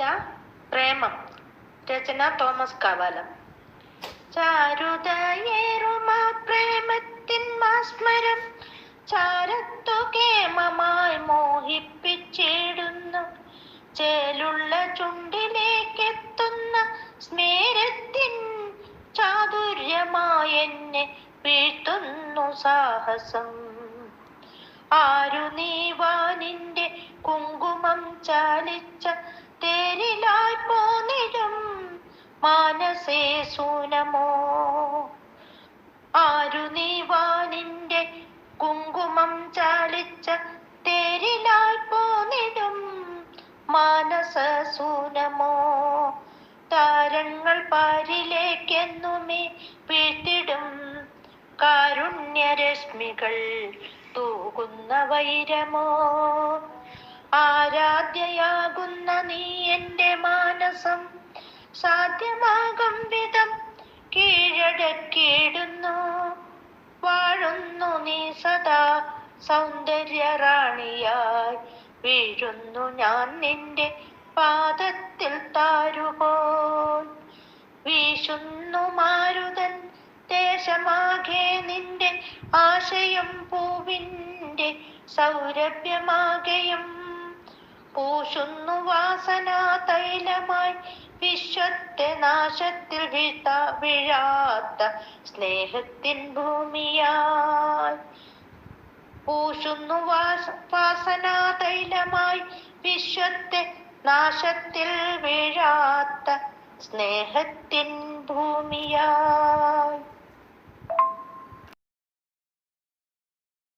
കവിത പ്രേമം. രചന Thomas Kavalam. ചാരുതയേറുമാ പ്രേമത്തിൻ മാസ്മരം. ചാരത്തു കേമമായി മോഹിപ്പിച്ചിടുന്നു. ചേലുള്ള ചുണ്ടിലേക്കെത്തുന്ന സ്മേരത്തിൻ ചാതുര്യമായി എന്നെ വീഴ്ത്തുന്നു സാഹസം. ആരു നീവാനിന്റെ കുങ്കുമം ചാലിച്ച തേരിലായി മാനസേ സൂനമോ. ആരു നീവാനിന്റെ കുങ്കുമം ചാലിച്ച തേരിലായി പോന്നിടും മാനസ സൂനമോ. താരങ്ങൾ പാരിലേക്കെന്നുമേ വീഴ്ത്തിടും കാരുണ്യരശ്മികൾ തൂകുന്ന വൈരമോ. എന്റെ മാനസം സാധ്യമാകും വിധം കീഴടക്കിയിടുന്നു. വാഴുന്നു നീ സദാ സൗന്ദര്യ റാണിയായി വീഴുന്നു ഞാൻ നിന്റെ പാദത്തിൽ താരുപോൽ. വീശുന്നു മാരുതൻ ദേശമാകെ നിന്റെ ആശയം പൂവിന്റെ സൗരഭ്യമാകെയും പൂശുന്നു വാസന തൈലമായി. വിശ്വത്തെ നാശത്തിൽ വീഴ്ത്ത വീഴാത്ത സ്നേഹത്തിൻ ഭൂമിയായി പൂശുന്നു വാസ വാസന തൈലമായി. വിശ്വത്തെ നാശത്തിൽ വീഴാത്ത സ്നേഹത്തിൻ ഭൂമിയായി